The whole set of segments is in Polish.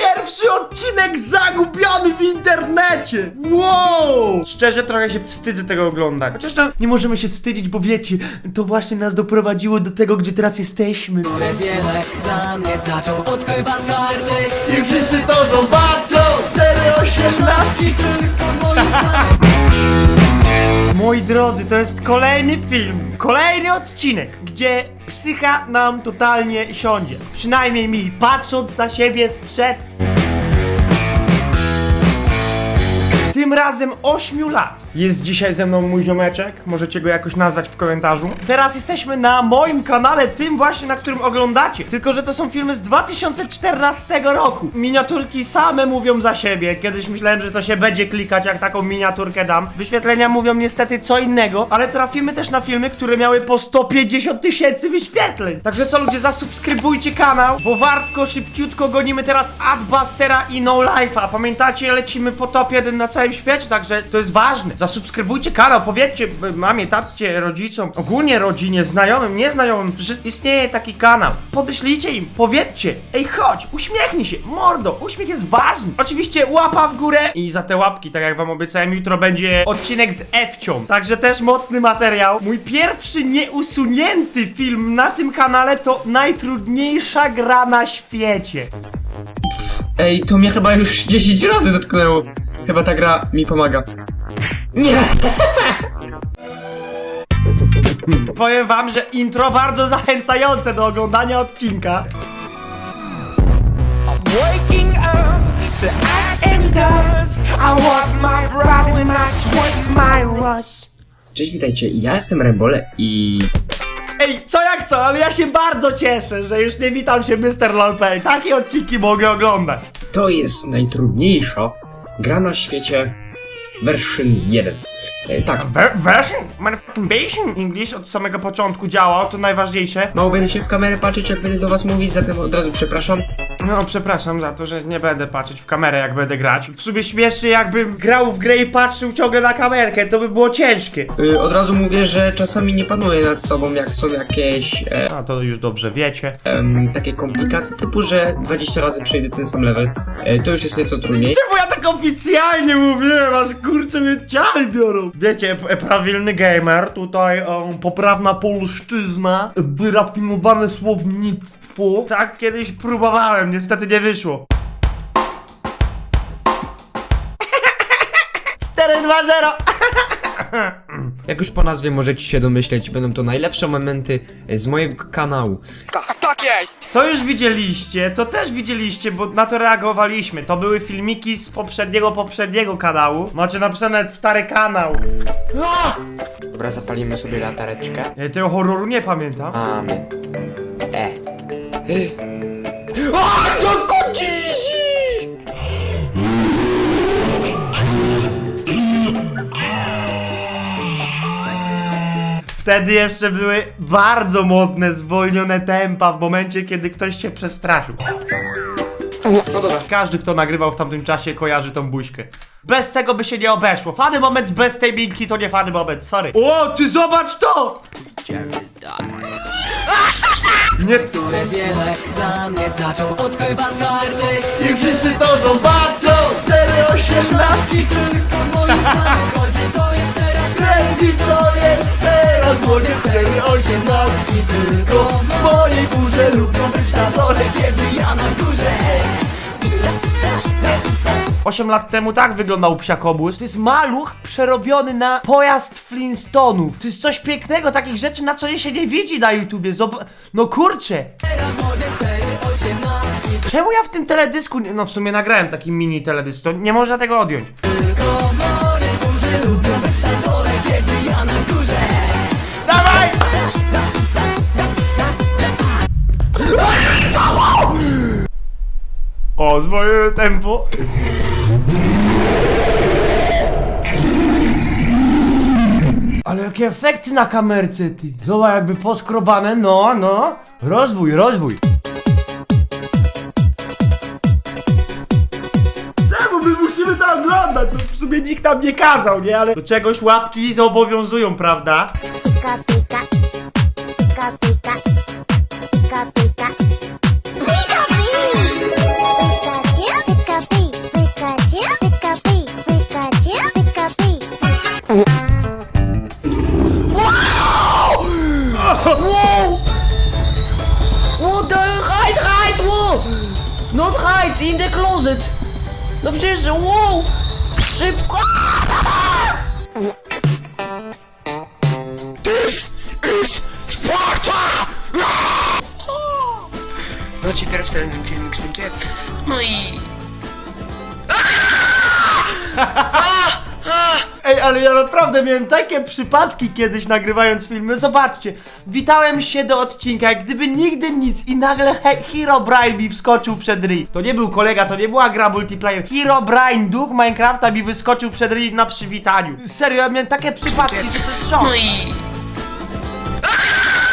Pierwszy odcinek zagubiony w internecie! Wow! Szczerze trochę się wstydzę tego oglądać. Chociaż no, nie możemy się wstydzić, bo wiecie, to właśnie nas doprowadziło do tego, gdzie teraz jesteśmy. które wiele dla mnie znaczą Odkrywam karty I wszyscy to zobaczą! 418! i tylko moim zdaniem Moi drodzy, to jest kolejny film, kolejny odcinek, gdzie psycha nam totalnie siądzie. Przynajmniej mi, patrząc na siebie sprzed. Tym razem 8 lat. Jest dzisiaj ze mną mój ziomeczek, możecie go jakoś nazwać w komentarzu. Teraz jesteśmy na moim kanale, tym właśnie, na którym oglądacie. Tylko, że to są filmy z 2014 roku. Miniaturki same mówią za siebie. Kiedyś myślałem, że to się będzie klikać, jak taką miniaturkę dam. Wyświetlenia mówią niestety co innego, ale trafimy też na filmy, które miały po 150 tysięcy wyświetleń. Także co ludzie, zasubskrybujcie kanał, bo wartko, szybciutko gonimy teraz Adbustera i No Life'a. Pamiętacie, lecimy po top 1 na całym świecie, także to jest ważne. Zasubskrybujcie kanał, powiedzcie mamie, tacie, rodzicom, ogólnie rodzinie, znajomym, nieznajomym, że istnieje taki kanał. Podeślijcie im, powiedzcie, ej chodź, uśmiechnij się, mordo, uśmiech jest ważny. Oczywiście łapa w górę i za te łapki, tak jak wam obiecałem, jutro będzie odcinek z Ewcią. Także też mocny materiał. Mój pierwszy nieusunięty film na tym kanale to najtrudniejsza gra na świecie. Ej, to mnie chyba już 10 razy dotknęło. Chyba ta gra mi pomaga. Nie! Powiem wam, że intro bardzo zachęcające do oglądania odcinka. waking up to act and dust. I want my bride when I sweat my rush. Cześć, witajcie, ja jestem Rembole i... Ej, co jak co, ale ja się bardzo cieszę, że już nie witam się Mr. Lolpay. Takie odcinki mogę oglądać. To jest najtrudniejsza gra na świecie version 1. Tak, Ver version? Manipulation English od samego początku działał, to najważniejsze. mało będę się w kamerę patrzeć, jak będę do was mówić, zatem od razu przepraszam. No, przepraszam za to, że nie będę patrzeć w kamerę, jak będę grać. W sumie śmiesznie, jakbym grał w grę i patrzył ciągle na kamerkę, to by było ciężkie. Y, od razu mówię, że czasami nie panuję nad sobą, jak są jakieś e, A to już dobrze wiecie. em, takie komplikacje, typu, że 20 razy przejdę ten sam level. E, to już jest nieco trudniej. Czemu ja tak oficjalnie mówiłem, aż kurczę mnie ciary biorą? Wiecie, prawilny gamer, tutaj um, poprawna polszczyzna, wyrafinowane słownictwo. Tak kiedyś próbowałem, niestety nie wyszło. 4, 2, 0. Jak już po nazwie możecie się domyśleć, będą to najlepsze momenty e, z mojego kanału. To już widzieliście, to też widzieliście, bo na to reagowaliśmy. To były filmiki z poprzedniego, poprzedniego kanału. Macie napisane stary kanał. Dobra, zapalimy sobie latareczkę. Ja tego horroru nie pamiętam. Amen. E. To kocizi! Wtedy jeszcze były bardzo modne, zwolnione tempa w momencie, kiedy ktoś się przestraszył. No dobra. Każdy, kto nagrywał w tamtym czasie, kojarzy tą buźkę. Bez tego by się nie obeszło. Fany moment bez tej minki to nie fany moment, sorry. O, ty zobacz to! Nie, które wiele dla mnie znaczą Odkrywam karty i wszyscy to zobaczą! 418 i tylko 8 lat temu tak wyglądał psiakobus. To jest maluch przerobiony na pojazd Flintstonów. To jest coś pięknego, takich rzeczy na co się nie widzi na YouTubie. Zob no kurczę! Czemu ja w tym teledysku, no w sumie nagrałem taki mini teledysk, to nie można tego odjąć. Dawaj! O, zwolniłem tempo. Ale jakie efekty na kamerce, ty. Zobacz, jakby poskrobane, no, no. Rozwój, rozwój. Czemu my musimy to oglądać? No, w sumie nikt nam nie kazał, nie? Ale do czegoś łapki zobowiązują, prawda? Closet! No przecież, wow! Szybko! No dopiero wtedy ten filmik zmontuję. No i... Ale ja naprawdę miałem takie przypadki kiedyś nagrywając filmy. Zobaczcie, witałem się do odcinka, jak gdyby nigdy nic i nagle he Hero Brian mi wskoczył przed ryj. To nie był kolega, to nie była gra multiplayer. Hero Brian, duch Minecrafta mi wyskoczył przed ryj na przywitaniu. Serio, ja miałem takie przypadki, że to jest szok. No.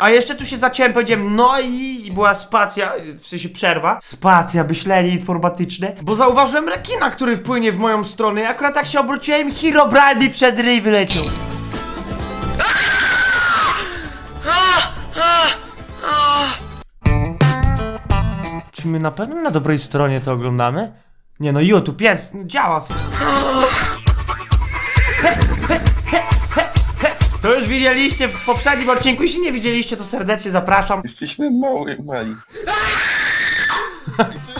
A jeszcze tu się zaciąłem, powiedziałem, no i, i była spacja, w sensie przerwa. Spacja, myślenie informatyczne. Bo zauważyłem rekina, który wpłynie w moją stronę. I akurat tak się obróciłem, Hero Brian mi przed ryj wyleciał. Czy my na pewno na dobrej stronie to oglądamy? Nie no, YouTube jest, działa. Widzieliście w poprzednim odcinku, jeśli nie widzieliście, to serdecznie zapraszam. Jesteśmy mały, mali.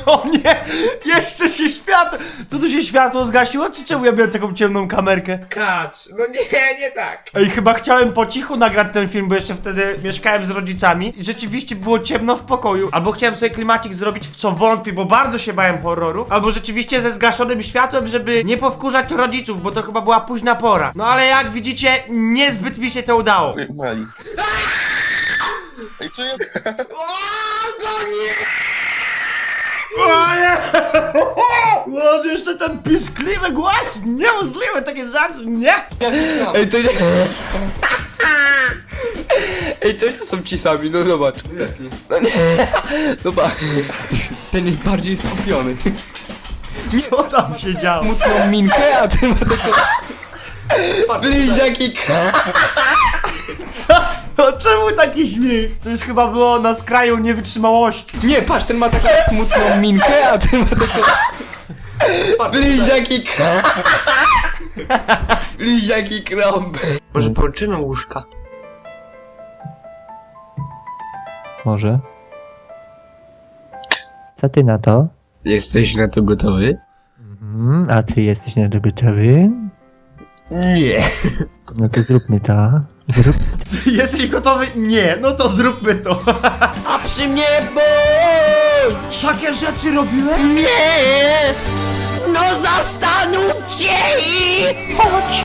O nie! Jeszcze się światło... Co tu się światło zgasiło, czy czemu ja miałem taką ciemną kamerkę? Kacz, no nie, nie tak. Ej, chyba chciałem po cichu nagrać ten film, bo jeszcze wtedy mieszkałem z rodzicami i rzeczywiście było ciemno w pokoju. Albo chciałem sobie klimacik zrobić, w co wątpię, bo bardzo się bałem horrorów. Albo rzeczywiście ze zgaszonym światłem, żeby nie powkurzać rodziców, bo to chyba była późna pora. No ale jak widzicie, niezbyt mi się to udało. Mali. Ej, co. O nie! O, jeszcze ten piskliwy głos! Niemożliwe takie rzeczy, nie! Ej, to nie... Ej, to nie są ci sami, no zobacz. No nie, zobacz. Ten jest bardziej skupiony. Co tam się działo? Smutną minkę, a ty ma taką... Bliźniaki Co? To czemu taki śmiech? To już chyba było na skraju niewytrzymałości. Nie, patrz, ten ma taką smutną minkę, a ty ma taką... Bliźniaki Bliźniaki krąb. Może połączymy łóżka? Może. Co ty na to? Jesteś na to gotowy? Mm, a ty jesteś na to gotowy? Nie. No to zróbmy to. Zrób... Jesteś gotowy? Nie, no to zróbmy to. A przy mnie bądź! Takie rzeczy robiłem? Nie! No zastanów się i... Chodź!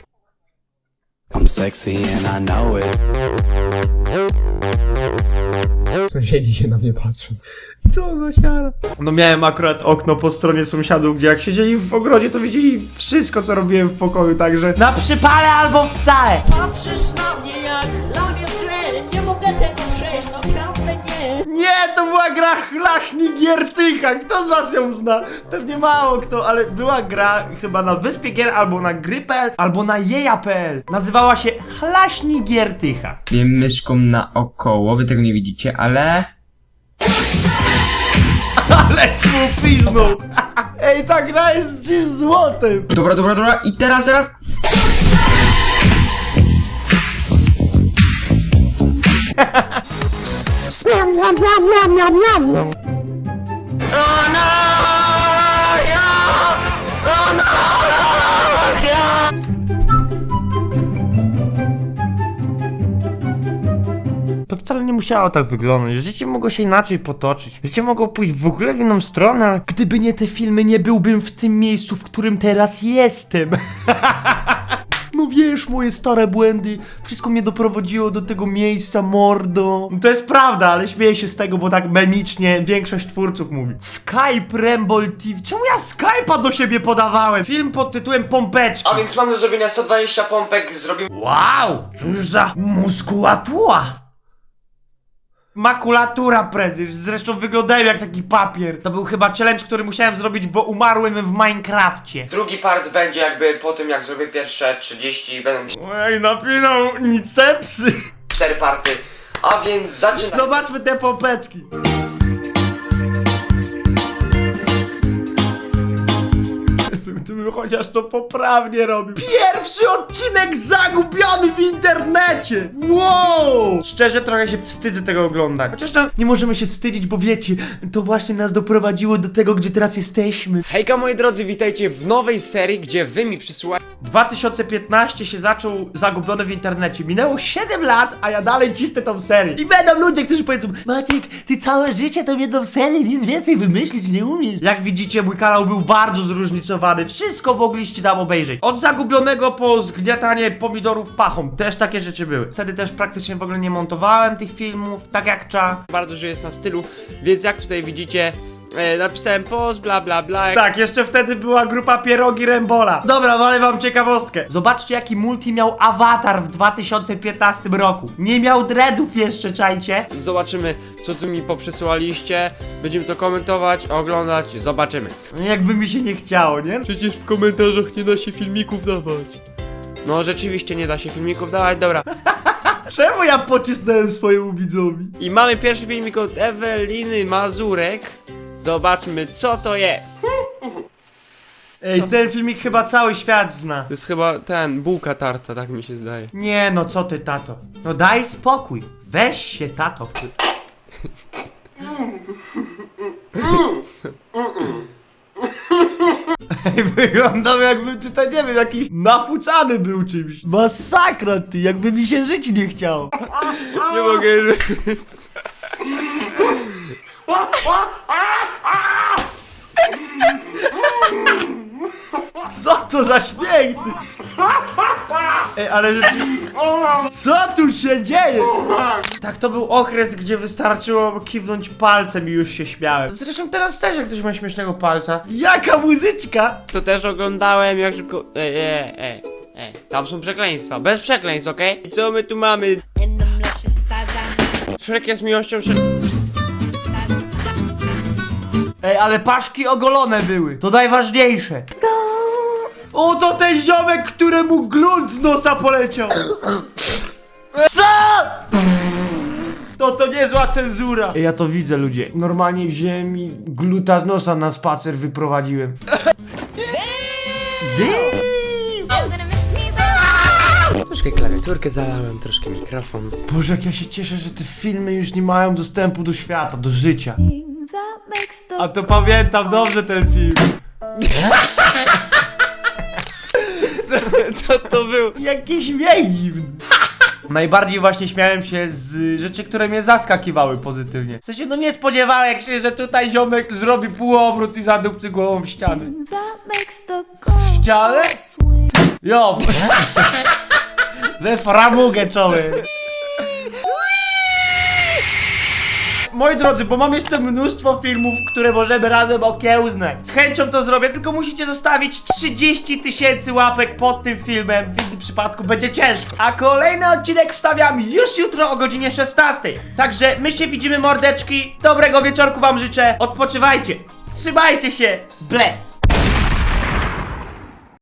I'm sexy and I know it. Sąsiedzi się na mnie patrzą. Co za siara. No miałem akurat okno po stronie sąsiadów, gdzie jak siedzieli w ogrodzie, to widzieli wszystko, co robiłem w pokoju, także... Na przypale albo wcale! Patrzysz na mnie jak lamię nie to była gra Chlaśni Giertycha. Kto z was ją zna? Pewnie mało kto, ale była gra chyba na Wyspie Gier, albo na gry.pl, albo na jeja.pl. Nazywała się Chlaśni Giertycha. Wiem myszką naokoło, wy tego nie widzicie, ale... Ale mu piznął. Ej, ta gra jest przecież złotem. Dobra, dobra, dobra, i teraz, teraz... To wcale nie musiało tak wyglądać. Życie mogło się inaczej potoczyć. Życie mogło pójść w ogóle w inną stronę. Gdyby nie te filmy, nie byłbym w tym miejscu, w którym teraz jestem. No wiesz, moje stare błędy, wszystko mnie doprowadziło do tego miejsca, mordo. To jest prawda, ale śmieję się z tego, bo tak memicznie większość twórców mówi. Skype Rumble TV. Czemu ja Skype'a do siebie podawałem? Film pod tytułem Pompeczki. A więc mam do zrobienia 120 pompek, zrobimy... Wow! Cóż za muskulatura! Makulatura prezysz, zresztą wyglądałem jak taki papier. To był chyba challenge, który musiałem zrobić, bo umarłem w Minecrafcie. Drugi part będzie jakby po tym, jak zrobię pierwsze 30, będą Ej, napinał nicepsy. cztery party. A więc zaczynamy. Zobaczmy te popeczki. Gdybym chociaż to poprawnie robił. Pierwszy odcinek zagubiony w internecie! Wow! Szczerze trochę się wstydzę tego oglądać. Chociaż no, nie możemy się wstydzić, bo wiecie, to właśnie nas doprowadziło do tego, gdzie teraz jesteśmy. Hejka moi drodzy, witajcie w nowej serii, gdzie wy mi przysyłacie 2015 się zaczął zagubiony w internecie. Minęło 7 lat, a ja dalej cisnę tą serię. I będą ludzie, którzy powiedzą Maciek, ty całe życie tą jedną serię, nic więcej wymyślić nie umiesz. Jak widzicie, mój kanał był bardzo zróżnicowany. Wszystko mogliście tam obejrzeć. Od zagubionego po zgniatanie pomidorów pachą. Też takie rzeczy były. Wtedy też praktycznie w ogóle nie montowałem tych filmów, tak jak trzeba. bardzo, że jest na stylu, więc jak tutaj widzicie, e, napisałem post, bla bla bla. Tak, jeszcze wtedy była grupa Pierogi Rembola. Dobra, ale wam ciekawostkę. Zobaczcie, jaki multi miał awatar w 2015 roku. Nie miał dreadów jeszcze, czajcie. Zobaczymy, co tu mi poprzysyłaliście. Będziemy to komentować, oglądać, zobaczymy. No Jakby mi się nie chciało, nie? Przecież w komentarzach nie da się filmików dawać. No rzeczywiście nie da się filmików dawać, dobra. Czemu ja pocisnąłem swojemu widzowi? I mamy pierwszy filmik od Eweliny Mazurek. Zobaczmy, co to jest. Ej, ten filmik chyba cały świat zna. To jest chyba ten, bułka tarta, tak mi się zdaje. Nie no, co ty, tato? No daj spokój. Weź się, tato. Ej, wyglądał jakbym tutaj, nie wiem, jakiś nafucany był czymś. Masakra ty, jakby mi się żyć nie chciało. Nie mogę. Co to za śmiech ty? Ej, ale rzeczywiście... Co tu się dzieje? Tak, to był okres, gdzie wystarczyło kiwnąć palcem i już się śmiałem. Zresztą teraz też, jak ktoś ma śmiesznego palca. Jaka muzyczka? To też oglądałem, jak szybko. Ej, ej, ej, ej. Tam są przekleństwa. Bez przekleństw, okej? I co my tu mamy? Shrek jest miłością Shrek. Ej, ale paszki ogolone były. To najważniejsze. O, to ten ziomek, któremu glunt z nosa poleciał. Co? To to niezła cenzura. Ja to widzę, ludzie. Normalnie wziąłem i gluta z nosa na spacer wyprowadziłem. Damn. Troszkę klawiaturkę zalałem, troszkę mikrofon. Boże, jak ja się cieszę, że te filmy już nie mają dostępu do świata, do życia. A to pamiętam dobrze ten film. Co to był? Jakiś dziwny. Najbardziej właśnie śmiałem się z rzeczy, które mnie zaskakiwały pozytywnie. W sensie, no nie spodziewałem się, że tutaj ziomek zrobi półobrót i zadupcy głową w ścianę. W ścianę? Jo! We framugę czoły. Moi drodzy, bo mam jeszcze mnóstwo filmów, które możemy razem okiełznać. Z chęcią to zrobię, tylko musicie zostawić 30 tysięcy łapek pod tym filmem. W innym przypadku będzie ciężko. A kolejny odcinek wstawiam już jutro o godzinie 16. Także my się widzimy, mordeczki. Dobrego wieczorku wam życzę. Odpoczywajcie. Trzymajcie się. Bless.